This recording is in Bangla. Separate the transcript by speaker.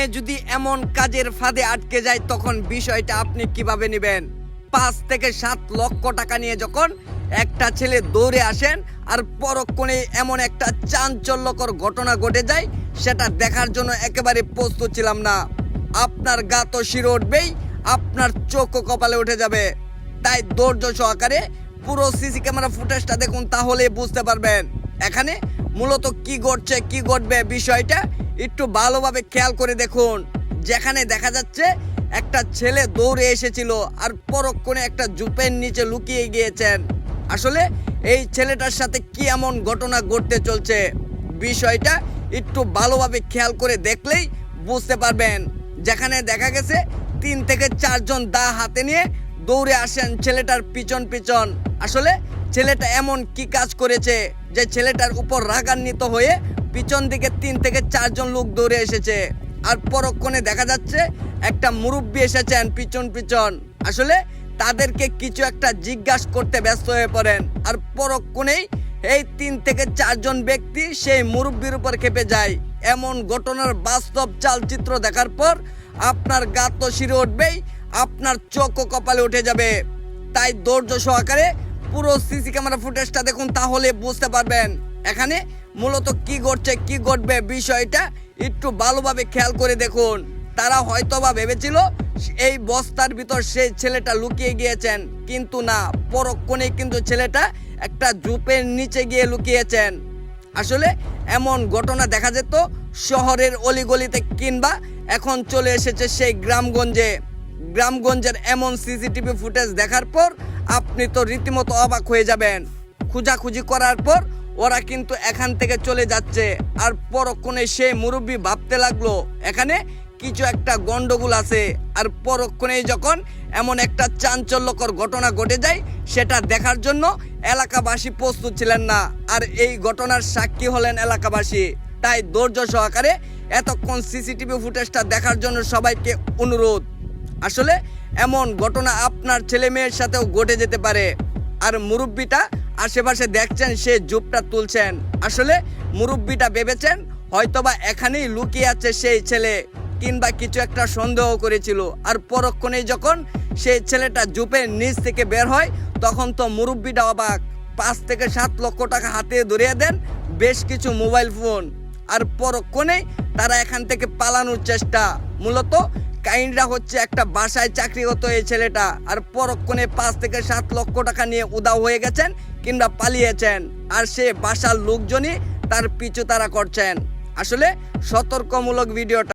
Speaker 1: মেয়ে যদি এমন কাজের ফাঁদে আটকে যায়, তখন বিষয়টা আপনি কীভাবে নেবেন? পাঁচ থেকে সাত লক্ষ টাকা নিয়ে যখন একটা ছেলে দৌড়ে আসেন আর পরক্ষণে এমন একটা চাঞ্চল্যকর ঘটনা ঘটে যায়, সেটা দেখার জন্য একেবারে প্রস্তুত ছিলাম না। আপনার গা তো শিরে উঠবেই, আপনার চোখ কপালে উঠে যাবে। তাই ধৈর্য সহকারে পুরো সিসি ক্যামেরা ফুটেজটা দেখুন তাহলে বুঝতে পারবেন। এখানে মূলত কি ঘটছে, কি ঘটবে বিষয়টা একটু ভালোভাবে খেয়াল করে দেখুন। যেখানে দেখা যাচ্ছে, একটা ছেলে দৌড়ে এসেছিল আর পরক্ষণে একটা জুপের নিচে লুকিয়ে গিয়েছেন। আসলে এই ছেলেটার সাথে কি এমন ঘটনা ঘটতে চলছে, বিষয়টা একটু ভালোভাবে খেয়াল করে দেখলেই বুঝতে পারবেন। যেখানে দেখা গেছে, তিন থেকে চারজন দা হাতে নিয়ে দৌড়ে আসেন ছেলেটার পিছন পিছন। আসলে ছেলেটা এমন কি কাজ করেছে যে ছেলেটার উপর রাগান্বিত হয়ে পিছন দিকে তিন থেকে চারজন লোক দৌড়ে এসেছে। আর পরক্ষণে দেখা যাচ্ছে একটা মুরব্বী এসেছেন পিছন পিছন। আসলে তাদেরকে কিছু একটা জিজ্ঞাসা করতে ব্যস্ত হয়ে পড়েন। আর পরক্ষণেই এই তিন থেকে চারজন ব্যক্তি সেই মুরব্বীর উপর খেপে যায়। এমন ঘটনার বাস্তব চালচিত্র দেখার পর আপনার গা তো শিরে উঠবেই, আপনার চোখ ও কপালে উঠে যাবে। তাই ধৈর্য সহকারে পুরো সিসি ক্যামেরা ফুটেজটা দেখুন, তাহলে বুঝতে পারবেন। এখানে মূলত কি ঘটছে, কি ঘটবে বিষয়টা একটু ভালোভাবে খেয়াল করে দেখুন। তারা হয়তোবা ভেবেছিল এই বস্তার ভিতর সেই ছেলেটা লুকিয়ে গিয়েছেন, কিন্তু না, পরক্ষণে কিন্তু ছেলেটা একটা জুপের নিচে গিয়ে লুকিয়েছেন। আসলে এমন ঘটনা দেখা যেত শহরের অলিগলিতে কিংবা এখন চলে এসেছে সেই গ্রামগঞ্জে। গ্রামগঞ্জের এমন সিসিটিভি ফুটেজ দেখার পর আপনি তো রীতিমতো অবাক হয়ে যাবেন। খুঁজাখুঁজি করার পর ওরা কিন্তু এখান থেকে চলে যাচ্ছে। আর পরক্ষণে সে মুরব্বী ভাবতে লাগল, এখানে কিছু একটা গন্ডগোল আছে। আর পরক্ষণেই যখন এমন একটা চাঞ্চল্যকর ঘটনা ঘটে যায়, সেটা দেখার জন্য এলাকাবাসী প্রস্তুত ছিলেন না। আর এই ঘটনার সাক্ষী হলেন এলাকাবাসী। তাই ধৈর্য সহকারে এতক্ষণ সিসিটিভি ফুটেজটা দেখার জন্য সবাইকে অনুরোধ, আসলে এমন ঘটনা আপনার ছেলে মেয়ের সাথেও ঘটে যেতে পারে। আর মুরব্বিটা আশেপাশে দেখছেন, সে জুপটা তুলছেন। আসলে মুরব্বিটা ভেবেছেন, হয়তোবা এখানেই লুকিয়ে আছে সেই ছেলে, কিংবা কিছু একটা সন্দেহ করেছিল। আর পরক্ষণেই যখন সেই ছেলেটা জুপের নিচ থেকে বের হয়, তখন তো মুরব্বিটা অবাক। পাঁচ থেকে সাত লক্ষ টাকা হাতে ধরিয়ে দেন বেশ কিছু মোবাইল ফোন। আর পরক্ষণেই তারা এখান থেকে পালানোর চেষ্টা। মূলত কাইন্ডরা হচ্ছে একটা বাসায় চাকরিগত এই ছেলেটা আর পরক্ষণে পাঁচ থেকে সাত লক্ষ টাকা নিয়ে উদাও হয়ে গেছেন কিংবা পালিয়েছেন। আর সে বাসার লোকজনই তার পিছু তারা করছেন। আসলে সতর্কমূলক ভিডিওটা